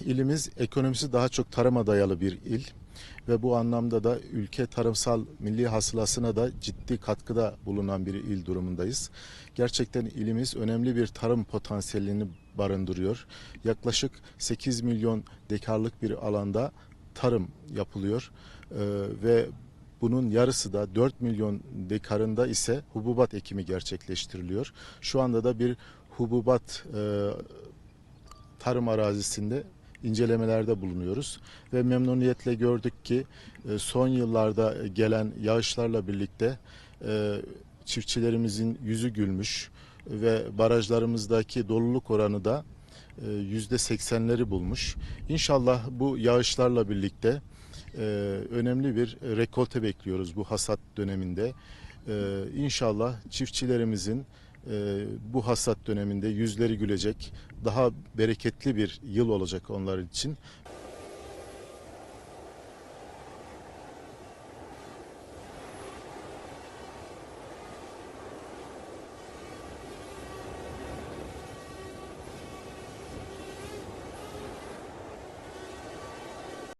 ilimiz ekonomisi daha çok tarıma dayalı bir il ve bu anlamda da ülke tarımsal milli hasılasına da ciddi katkıda bulunan bir il durumundayız. Gerçekten ilimiz önemli bir tarım potansiyelini barındırıyor. Yaklaşık 8 milyon dekarlık bir alanda tarım yapılıyor Ee, ve bunun yarısı da 4 milyon dekarında ise hububat ekimi gerçekleştiriliyor. Şu anda da bir hububat e, tarım arazisinde incelemelerde bulunuyoruz ve memnuniyetle gördük ki e, son yıllarda gelen yağışlarla birlikte e, çiftçilerimizin yüzü gülmüş ve barajlarımızdaki doluluk oranı da e, yüzde seksenleri bulmuş. İnşallah bu yağışlarla birlikte e, önemli bir rekolte bekliyoruz bu hasat döneminde. E, İnşallah çiftçilerimizin e, bu hasat döneminde yüzleri gülecek, daha bereketli bir yıl olacak onlar için.